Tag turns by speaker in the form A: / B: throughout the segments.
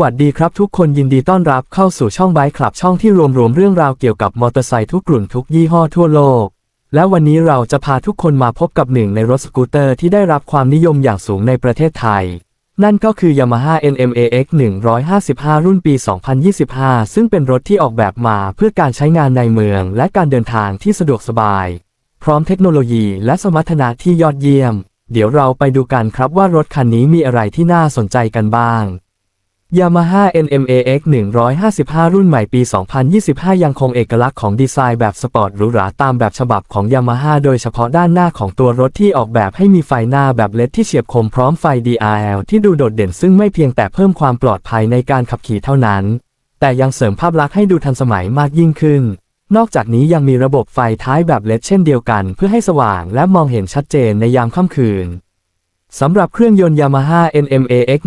A: วัสดีครับทุกคนยินดีต้อนรับเข้าสู่ช่องไบค์คลับช่องที่รวมรวมเรื่องราวเกี่ยวกับมอเตอร์ไซค์ทุกกลุ่มทุกยี่ห้อทั่วโลก และวันนี้เราจะพาทุกคนมาพบกับหนึ่งในรถสกูตเตอร์ที่ได้รับความนิยมอย่างสูงในประเทศไทย นั่นก็คือ Yamaha NMAX 155 รุ่นปี 2025 ซึ่งเป็นรถที่ออกแบบมาเพื่อการใช้งานในเมือง และการเดินทางที่สะดวกสบาย พร้อมเทคโนโลยีและสมรรถนะที่ยอดเยี่ยม เดี๋ยวเราไปดูกันครับว่ารถคันนี้มีอะไรที่น่าสนใจกันบ้าง Yamaha NMAX 155 รุ่นใหม่ปี 2025 ยังคงเอกลักษณ์ของดีไซน์แบบสปอร์ตหรูหราตามแบบฉบับของ Yamaha โดยเฉพาะด้านหน้าของตัวรถที่ออกแบบให้มีไฟหน้าแบบเลดที่เฉียบคมพร้อมไฟ DRL ที่ดูโดดเด่นซึ่งไม่เพียงแต่เพิ่มความปลอดภัยในการขับขี่เท่านั้น แต่ยังเสริมภาพลักษณ์ให้ดูทันสมัยมากยิ่งขึ้น นอกจากนี้ยังมีระบบไฟท้ายแบบเลดเช่นเดียวกัน เพื่อให้สว่างและมองเห็นชัดเจนในยามค่ำคืน สำหรับเครื่องยนต์ Yamaha NMAX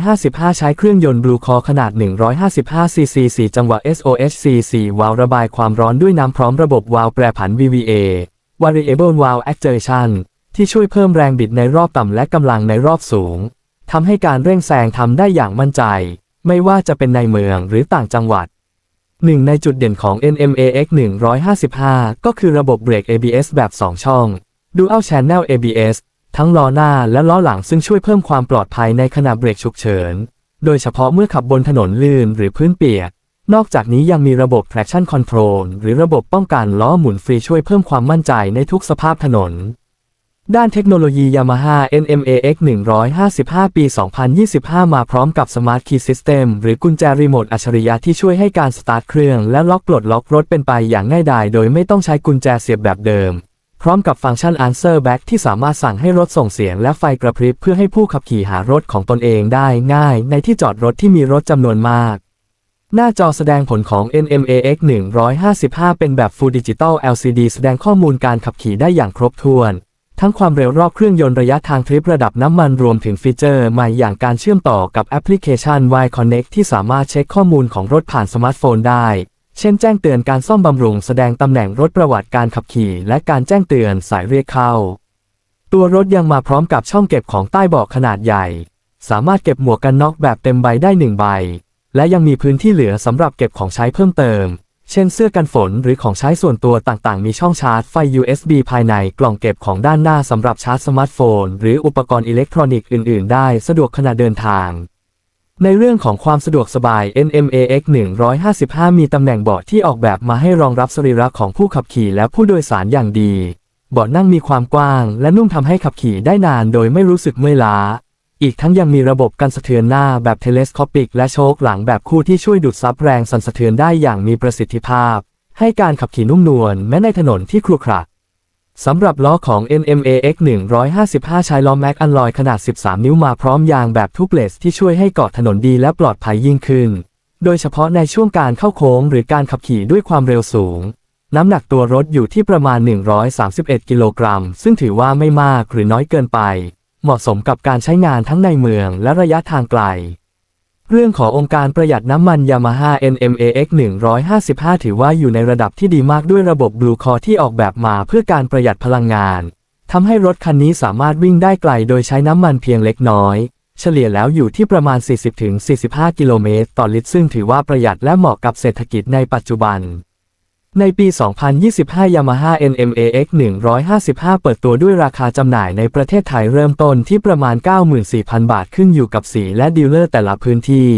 A: 155 ใช้เครื่องยนต์ Blue Core ขนาด 155 cc 4 จังหวะ SOHC 4วาล์วระบายความร้อนด้วยน้ำพร้อมระบบวาล์วแปรผัน VVA Variable Valve Actuation ที่ช่วยเพิ่มแรงบิดในรอบต่ำและกำลังในรอบสูง ทำให้การเร่งแซงทำได้อย่างมั่นใจ ไม่ว่าจะเป็นในเมืองหรือต่างจังหวัด หนึ่งในจุดเด่นของ NMAX 155 ก็คือระบบเบรก ABS แบบ 2 ช่อง Dual Channel ABS ทั้งล้อหน้าและล้อหลังซึ่งช่วยเพิ่มความปลอดภัยในขณะเบรกฉุกเฉิน โดยเฉพาะเมื่อขับบนถนนลื่นหรือพื้นเปียก นอกจากนี้ยังมีระบบ traction control หรือระบบป้องกันล้อหมุนฟรีช่วยเพิ่มความมั่นใจในทุกสภาพถนน ด้านเทคโนโลยี Yamaha NMAX 155 ปี 2025 มาพร้อมกับ Smart Key System หรือกุญแจรีโมทอัจฉริยะที่ช่วยให้การสตาร์ทเครื่องและล็อกปลดล็อกรถเป็นไปอย่างง่ายดายโดยไม่ต้องใช้กุญแจเสียบแบบเดิม พร้อมกับฟังก์ชัน Answer Back ที่สามารถสั่งให้รถส่งเสียงและไฟกระพริบเพื่อให้ผู้ขับขี่หารถของตนเองได้ง่าย ในที่จอดรถที่มีรถจำนวนมาก หน้าจอแสดงผลของ NMAX 155 เป็นแบบ Full Digital LCD แสดงข้อมูลการขับขี่ได้อย่างครบถ้วน ทั้งความเร็วรอบเครื่องยนต์ระยะทางทริประดับน้ำมันรวมถึงฟีเจอร์ใหม่อย่างการเชื่อมต่อกับแอปพลิเคชัน Y Connect ที่สามารถเช็คข้อมูลของรถผ่านสมาร์ทโฟนได้ เช่นแจ้งเตือนการซ่อมบำรุงแสดงตำแหน่งรถประวัติการขับขี่ และการแจ้งเตือนสายเรียกเข้า ตัวรถยังมาพร้อมกับช่องเก็บของใต้เบาะขนาดใหญ่ สามารถเก็บหมวกกันน็อกแบบเต็มใบได้หนึ่งใบ และยังมีพื้นที่เหลือสำหรับเก็บของใช้เพิ่มเติม เช่นเสื้อกันฝนหรือของใช้ส่วนตัวต่างๆ มีช่องชาร์จไฟ USB ภายในกล่องเก็บของด้านหน้าสำหรับชาร์จสมาร์ทโฟน หรืออุปกรณ์อิเล็กทรอนิกส์อื่น ๆ ได้สะดวกขณะเดินทาง ในเรื่องของความสะดวกสบาย NMAX 155 มีตำแหน่งเบาะที่ออกแบบมาให้รองรับสรีระของผู้ขับขี่และผู้โดยสารอย่างดี เบาะนั่งมีความกว้าง และนุ่มทำให้ขับขี่ได้นานโดยไม่รู้สึกเมื่อยล้า อีกทั้งยังมีระบบกันสะเทือนหน้าแบบเทเลสโคปิก และโชคหลังแบบคู่ที่ช่วยดูดซับแรงสั่นสะเทือนได้อย่างมีประสิทธิภาพ ให้การขับขี่นุ่มนวลแม้ในถนนที่ครุขระ สำหรับล้อของ NMAX 155 ใช้ล้อแม็กอันลอยขนาด 13 นิ้วมาพร้อมยางแบบทุกเลสที่ช่วยให้เกาะถนนดีและปลอดภัยยิ่งขึ้น โดยเฉพาะในช่วงการเข้าโค้งหรือการขับขี่ด้วยความเร็วสูง น้ำหนักตัวรถอยู่ที่ประมาณ 131 กิโลกรัม ซึ่งถือว่าไม่มากหรือน้อยเกินไป เหมาะสมกับการใช้งานทั้งในเมืองและระยะทางไกล เรื่องขององค์การประหยัดน้ำมัน Yamaha NMAX 155 ถือว่าอยู่ในระดับที่ดีมากด้วยระบบ Blue Core ที่ออกแบบมาเพื่อการประหยัดพลังงานทำให้รถคันนี้สามารถวิ่งได้ไกลโดยใช้น้ำมันเพียงเล็กน้อย เฉลี่ยแล้วอยู่ที่ประมาณ 40-45 กิโลเมตรต่อลิตรซึ่งถือว่าประหยัดและเหมาะกับเศรษฐกิจในปัจจุบัน ในปี 2025 Yamaha NMAX 155 เปิดตัวด้วยราคาจำหน่ายในประเทศไทยเริ่มต้นที่ประมาณ 94,000 บาทขึ้นอยู่กับสีและดีลเลอร์แต่ละพื้นที่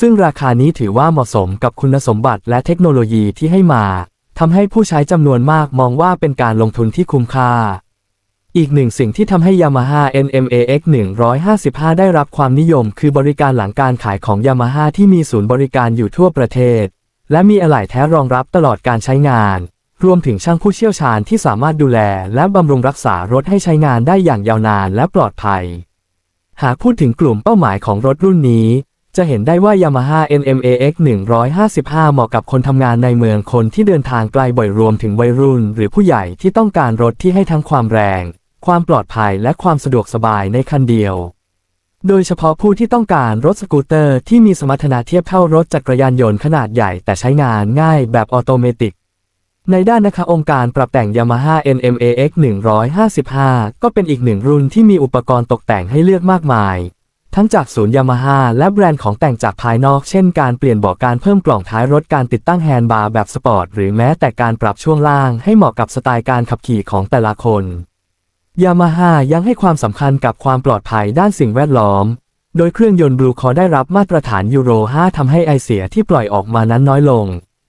A: ซึ่งราคานี้ถือว่าเหมาะสมกับคุณสมบัติและเทคโนโลยีที่ให้มาทำให้ผู้ใช้จำนวนมากมองว่าเป็นการลงทุนที่คุ้มค่า อีกหนึ่งสิ่งที่ทำให้ Yamaha NMAX 155 ได้รับความนิยม คือบริการหลังการขายของ Yamaha ที่มีศูนย์บริการอยู่ทั่วประเทศ และมีอะไหล่แท้รองรับตลอดการใช้งาน รวมถึงช่างผู้เชี่ยวชาญที่สามารถดูแล และบำรุงรักษารถให้ใช้งานได้อย่างยาวนานและปลอดภัย หากพูดถึงกลุ่มเป้าหมายของรถรุ่นนี้ จะเห็นได้ว่า Yamaha NMAX 155 เหมาะกับคนทำงานในเมืองคนที่เดินทางไกลบ่อยรวมถึงวัยรุ่น หรือผู้ใหญ่ที่ต้องการรถที่ให้ทั้งความแรง ความปลอดภัยและความสะดวกสบายในคันเดียว โดยเฉพาะผู้ที่ต้องการรถสกูตเตอร์ที่มีสมรรถนะเทียบเท่ารถจักรยานยนต์ขนาดใหญ่แต่ใช้งานง่ายแบบออโตเมติก ในด้านนะคะองค์การปรับแต่ง Yamaha NMAX 155 ก็เป็นอีกหนึ่งรุ่นที่มีอุปกรณ์ตกแต่งให้เลือกมากมาย ทั้งจากศูนย์ยามาฮ่าและแบรนด์ของแต่งจากภายนอก เช่นการเปลี่ยนเบาะการเพิ่มกล่องท้ายรถการติดตั้งแฮนด์บาร์แบบสปอร์ตหรือแม้แต่การปรับช่วงล่างให้เหมาะกับสไตล์การขับขี่ของแต่ละคน ยามาฮ่ายังให้ความสำคัญกับความปลอดภัยด้านสิ่งแวดล้อม โดยเครื่องยนต์บลูคอได้รับมาตรฐานยูโร 5 ทำให้ไอเสียที่ปล่อยออกมานั้นน้อยลง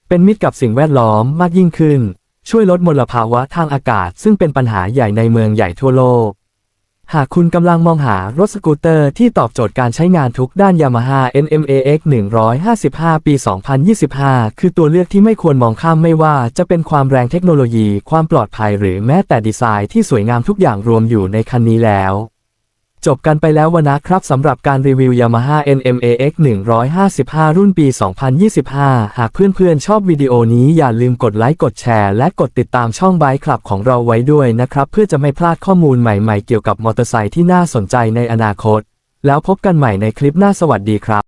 A: เป็นมิตรกับสิ่งแวดล้อมมากยิ่งขึ้น ช่วยลดมลภาวะทางอากาศ ซึ่งเป็นปัญหาใหญ่ในเมืองใหญ่ทั่วโลก หากคุณกำลังมองหารถสกูตเตอร์ที่ตอบโจทย์การใช้งานทุกด้าน Yamaha NMAX 155 ปี 2025 คือตัวเลือกที่ไม่ควรมองข้ามไม่ว่าจะเป็นความแรงเทคโนโลยี ความปลอดภัยหรือแม้แต่ดีไซน์ที่สวยงามทุกอย่างรวมอยู่ในคันนี้แล้ว จบกันไปแล้ววันนะครับสำหรับการรีวิว Yamaha NMAX 155 รุ่นปี 2025 หากเพื่อนๆ ชอบวิดีโอนี้อย่าลืมกดไลค์ กดแชร์ และกดติดตามช่องไบค์คลับของเราไว้ด้วยนะครับ เพื่อจะไม่พลาดข้อมูลใหม่ๆ เกี่ยวกับมอเตอร์ไซค์ที่น่าสนใจในอนาคต แล้วพบกันใหม่ในคลิปหน้าสวัสดีครับ